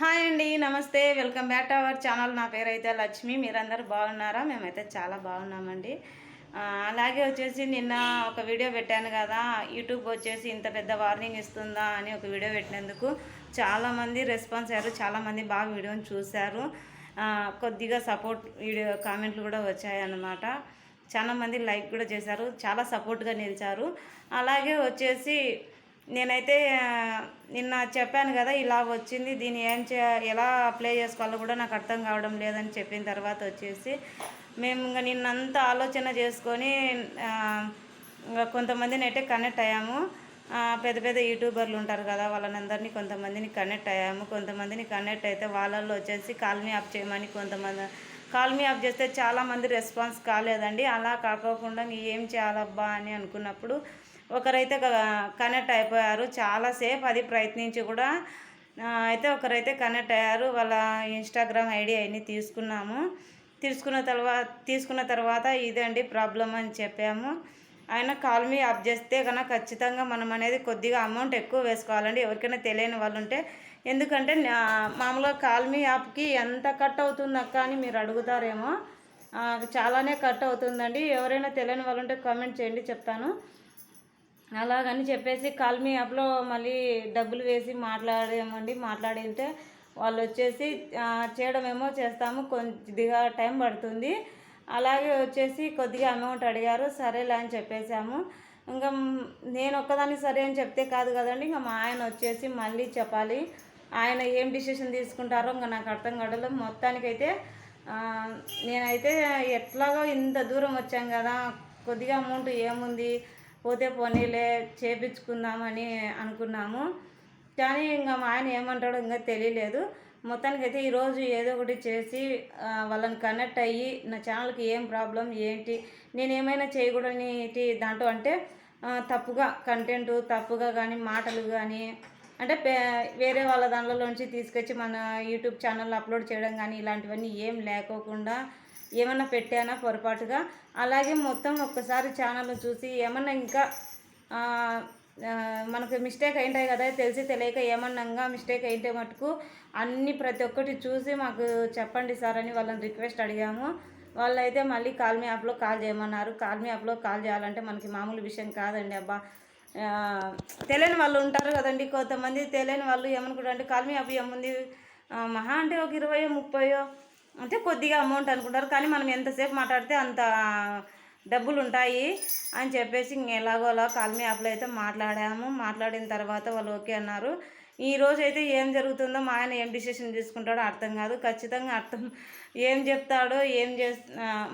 Hi అండి నమస్తే. Welcome back to our channel. నా పేరు అయితే లక్ష్మి. మీరందరూ బాగున్నారా? మేమైతే చాలా బాగున్నామండి. అలాగే వచ్చేసి నిన్న ఒక వీడియో పెట్టాను కదా. యూట్యూబ్ వచ్చేసి ఇంత పెద్ద వార్నింగ్ ఇస్తుందా అని ఒక వీడియో పెట్టినందుకు చాలామంది రెస్పాన్స్ అయ్యారు. చాలామంది బాగా వీడియోని చూశారు. కొద్దిగా సపోర్ట్ వీడియో కామెంట్లు కూడా వచ్చాయన్నమాట. చాలా మంది లైక్ కూడా చేశారు. చాలా సపోర్ట్గా నిలిచారు. అలాగే వచ్చేసి నేనైతే నిన్న చెప్పాను కదా ఇలా వచ్చింది దీన్ని ఏం చే ఎలా అప్లై చేసుకోవాలో కూడా నాకు అర్థం కావడం లేదని చెప్పిన తర్వాత వచ్చేసి మేము ఇంకా నిన్నంతా ఆలోచన చేసుకొని కొంతమందిని అయితే కనెక్ట్ అయ్యాము. పెద్ద పెద్ద యూట్యూబర్లు ఉంటారు కదా వాళ్ళందరినీ కొంతమందిని కనెక్ట్ అయ్యాము. కొంతమందిని కనెక్ట్ అయితే వాళ్ళల్లో వచ్చేసి కాల్ మీ ఆఫ్ చేయమని కొంతమంది కాల్ మీ చేస్తే చాలామంది రెస్పాన్స్ కాలేదండి. అలా కాకోకుండా ఇంక ఏం చేయాలబ్బా అని అనుకున్నప్పుడు ఒకరైతే కనెక్ట్ అయిపోయారు. చాలాసేపు అది ప్రయత్నించి కూడా అయితే ఒకరైతే కనెక్ట్ అయ్యారు. వాళ్ళ ఇన్స్టాగ్రామ్ ఐడి అవన్నీ తీసుకున్నాము. తీసుకున్న తర్వాత తీసుకున్న తర్వాత ఇదండి ప్రాబ్లం అని చెప్పాము. ఆయన కాల్ మీ అప్ చేస్తే కనుక ఖచ్చితంగా మనం అనేది కొద్దిగా అమౌంట్ ఎక్కువ వేసుకోవాలండి. ఎవరికైనా తెలియని వాళ్ళు ఉంటే ఎందుకంటే నా- మామూలుగా కాల్ మీ యాప్కి ఎంత కట్ అవుతుంది అక్క అని మీరు అడుగుతారేమో. చాలానే కట్ అవుతుందండి. ఎవరైనా తెలియని వాళ్ళు ఉంటే కామెంట్ చేయండి చెప్తాను. అలాగని చెప్పేసి కాల్ మీ యాప్లో మళ్ళీ డబ్బులు వేసి మాట్లాడేమండి మాట్లాడితే వాళ్ళు వచ్చేసి చేయడమేమో చేస్తాము. కొద్దిగా టైం పడుతుంది. అలాగే వచ్చేసి కొద్దిగా అమౌంట్ అడిగారు. సరేలే అని చెప్పేసాము ఇంకా నేను ఒక్కదాన్ని సరే అని చెప్తే కాదు కదండి. ఇంకా మా ఆయన వచ్చేసి మళ్ళీ చెప్పాలి. ఆయన ఏం డిసిషన్ తీసుకుంటారో ఇంకా నాకు అర్థం కావడం మొత్తానికైతే నేనైతే ఎట్లాగో ఇంత దూరం వచ్చాం కదా. కొద్దిగా అమౌంట్ ఏముంది? పోతే పోనీలే చేపించుకుందామని అనుకున్నాము. కానీ ఇంకా మా ఆయన ఏమంటాడో ఇంకా తెలియలేదు. మొత్తానికి అయితే ఈరోజు ఏదో ఒకటి చేసి వాళ్ళని కనెక్ట్ అయ్యి నా ఛానల్కి ఏం ప్రాబ్లం ఏంటి నేను ఏమైనా చేయకూడని దాంట్లో అంటే తప్పుగా కంటెంట్ తప్పుగా కానీ మాటలు కానీ అంటే వేరే వాళ్ళ దాంట్లో నుంచి తీసుకొచ్చి మన యూట్యూబ్ ఛానల్ అప్లోడ్ చేయడం కానీ ఇలాంటివన్నీ ఏం లేకోకుండా ఏమన్నా పెట్టానా పొరపాటుగా? అలాగే మొత్తం ఒక్కసారి ఛానల్ చూసి ఏమన్నా ఇంకా మనకు మిస్టేక్ అయింటాయి కదా తెలిసి తెలియక ఏమన్నా మిస్టేక్ అయింటే మటుకు అన్ని ప్రతి ఒక్కటి చూసి మాకు చెప్పండి సార్ అని వాళ్ళని రిక్వెస్ట్ అడిగాము. వాళ్ళు అయితే మళ్ళీ కాల్మీ యాప్లో కాల్ చేయమన్నారు. కాల్మీ యాప్లో కాల్ చేయాలంటే మనకి మామూలు విషయం కాదండి అబ్బా. తెలియని వాళ్ళు ఉంటారు కదండి కొంతమంది తెలియని వాళ్ళు ఏమనుకుంటారు అంటే కాల్మీ యాప్ ఏముంది? మహా అంటే ఒక ఇరవయో ముప్పయో అంటే కొద్దిగా అమౌంట్ అనుకుంటారు. కానీ మనం ఎంతసేపు మాట్లాడితే అంత డబ్బులు ఉంటాయి అని చెప్పేసి ఇంక ఎలాగోలా కాల్మీ యాప్లో అయితే మాట్లాడాము. మాట్లాడిన తర్వాత వాళ్ళు ఓకే అన్నారు. ఈ రోజు అయితే ఏం జరుగుతుందో మా ఆయన ఏం డిసిషన్ తీసుకుంటాడో అర్థం కాదు. ఖచ్చితంగా అర్థం ఏం చెప్తాడో ఏం చే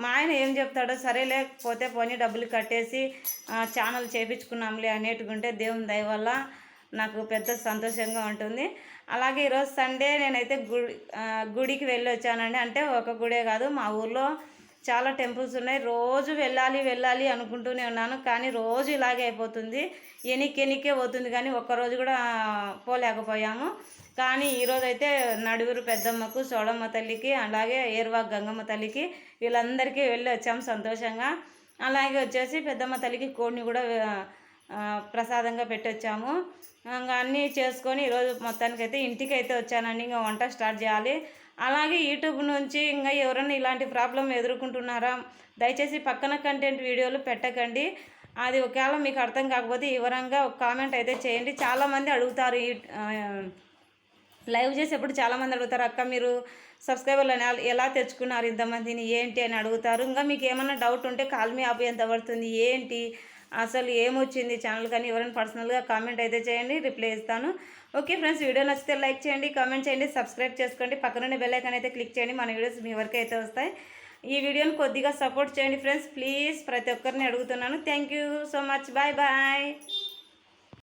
మా ఆయన ఏం చెప్తాడో సరే లేకపోతే పోనీ డబ్బులు కట్టేసి ఛానల్ చేపించుకున్నాంలే అనేటుకుంటే దేవుని దయ వల్ల నాకు పెద్ద సంతోషంగా ఉంటుంది. అలాగే ఈరోజు సండే నేనైతే గుడి గుడికి వెళ్ళి వచ్చానండి అంటే ఒక గుడే కాదు మా ఊర్లో చాలా టెంపుల్స్ ఉన్నాయి. రోజు వెళ్ళాలి వెళ్ళాలి అనుకుంటూనే ఉన్నాను. కానీ రోజు ఇలాగే అయిపోతుంది. ఎనికి ఎనికే పోతుంది. కానీ ఒక్కరోజు కూడా పోలేకపోయాము. కానీ ఈరోజు అయితే నడువురు పెద్దమ్మకు సోడమ్మ తల్లికి అలాగే ఏర్వాగ్ గంగమ్మ తల్లికి వీళ్ళందరికీ వెళ్ళి వచ్చాము సంతోషంగా. అలాగే వచ్చేసి పెద్దమ్మ తల్లికి కోడిని కూడా ప్రసాదంగా పెట్టొచ్చాము. ఇంకా అన్నీ చేసుకొని ఈరోజు మొత్తానికైతే ఇంటికి అయితే వచ్చానండి. ఇంకా వంట స్టార్ట్ చేయాలి. అలాగే యూట్యూబ్ నుంచి ఇంకా ఎవరైనా ఇలాంటి ప్రాబ్లం ఎదుర్కొంటున్నారా దయచేసి పక్కన కంటెంట్ వీడియోలు పెట్టకండి. అది ఒకవేళ మీకు అర్థం కాకపోతే వివరంగా ఒక కామెంట్ అయితే చేయండి. చాలామంది అడుగుతారు ఈ లైవ్ చేసేప్పుడు చాలామంది అడుగుతారు అక్క మీరు సబ్స్క్రైబర్లు ఎలా- ఎలా తెచ్చుకున్నారు ఇంతమందిని ఏంటి? అని అడుగుతారు. ఇంకా మీకు ఏమైనా డౌట్ ఉంటే కాల్ మీ ఆపు ఎంత పడుతుంది ఏంటి? అసలు ఏమొచ్చింది ఛానల్ కానీ ఎవరైనా పర్సనల్గా కామెంట్ అయితే చేయండి రిప్లై ఇస్తాను. ఓకే ఫ్రెండ్స్ వీడియో నచ్చితే లైక్ చేయండి కామెంట్ చేయండి సబ్స్క్రైబ్ చేసుకోండి. పక్కనుండే బెల్ ఐకాన్ అయితే క్లిక్ చేయండి మన వీడియోస్ మీ వరకు అయితే వస్తాయి. ఈ వీడియోని కొద్దిగా సపోర్ట్ చేయండి ఫ్రెండ్స్ ప్లీజ్ ప్రతి ఒక్కరిని అడుగుతున్నాను. Thank you so much bye bye